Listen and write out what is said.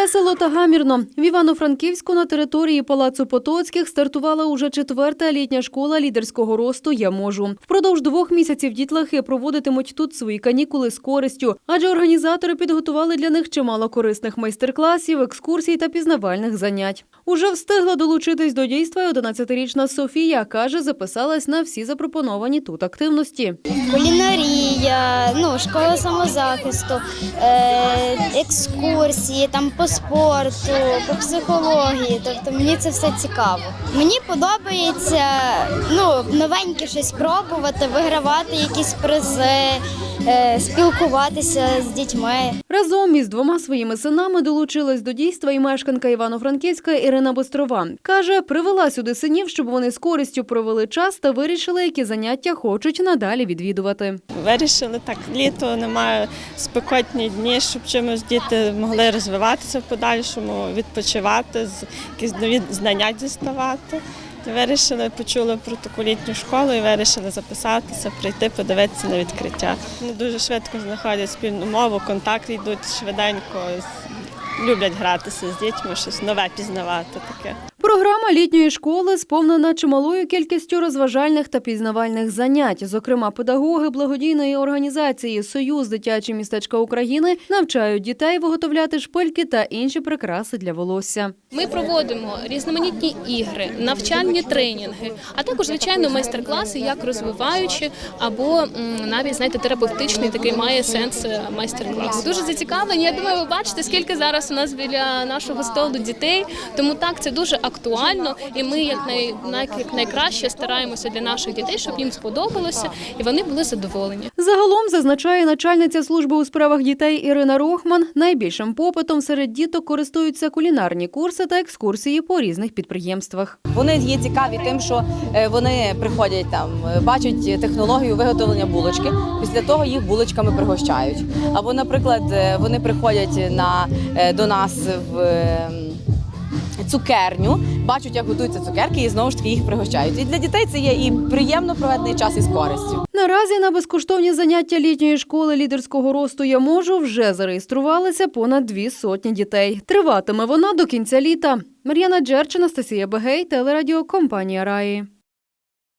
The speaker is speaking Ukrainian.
Весело та гамірно. В Івано-Франківську на території Палацу Потоцьких стартувала уже четверта літня школа лідерського росту Я можу. Впродовж двох місяців дітлахи проводитимуть тут свої канікули з користю, адже організатори підготували для них чимало корисних майстер-класів, екскурсій та пізнавальних занять. Уже встигла долучитись до дійства й 11-річна Софія. каже, записалась на всі запропоновані тут активності. кулінарія, ну, школа самозахисту, е, екскурсії там по спорту, по психології. Тобто мені це все цікаво. Мені подобається ну, новеньке щось пробувати, вигравати якісь призи, спілкуватися з дітьми. Разом із двома своїми синами долучилась до дійства і мешканка Івано-Франківська Ірина Бострова. Каже, привела сюди синів, щоб вони з користю провели час та вирішили, які заняття хочуть надалі відвідувати. Вирішили так, літо немає спекотні дні, щоб чимось діти могли розвиватися в подальшому, відпочивати, з- якісь нові знання діставати. Вирішили, почули про таку літню школу і вирішили записатися, прийти, подивитися на відкриття. Вони дуже швидко знаходять спільну мову, контакти йдуть швиденько, люблять гратися з дітьми, щось нове пізнавати таке. Програма літньої школи сповнена чималою кількістю розважальних та пізнавальних занять. Зокрема, педагоги благодійної організації Союз дитячі містечка України навчають дітей виготовляти шпильки та інші прикраси для волосся. Ми проводимо різноманітні ігри, навчальні тренінги, а також звичайно майстер-класи, як розвиваючи або навіть знаєте, терапевтичний такий має сенс е, майстер-клас. Дуже зацікавлені. Я думаю, ви бачите, скільки зараз у нас біля нашого столу дітей. Тому так це дуже актуально, і ми як най, най- як найкраще стараємося для наших дітей, щоб їм сподобалося і вони були задоволені. Загалом зазначає начальниця служби у справах дітей Ірина Рохман. Найбільшим попитом серед діток користуються кулінарні курси та екскурсії по різних підприємствах. Вони є цікаві тим, що е, вони приходять там, е, бачать технологію виготовлення булочки. Після того їх булочками пригощають. Або, наприклад, е, вони приходять на до нас в. Цукерню бачать, як готуються цукерки, і знову ж таки їх пригощають. І для дітей це є і приємно проведений час із користю. Наразі на безкоштовні заняття літньої школи лідерського росту я можу вже зареєструвалися понад дві сотні дітей. Триватиме вона до кінця літа. Мар'яна Джерч, Анастасія Бегей, телерадіо компанія Раї.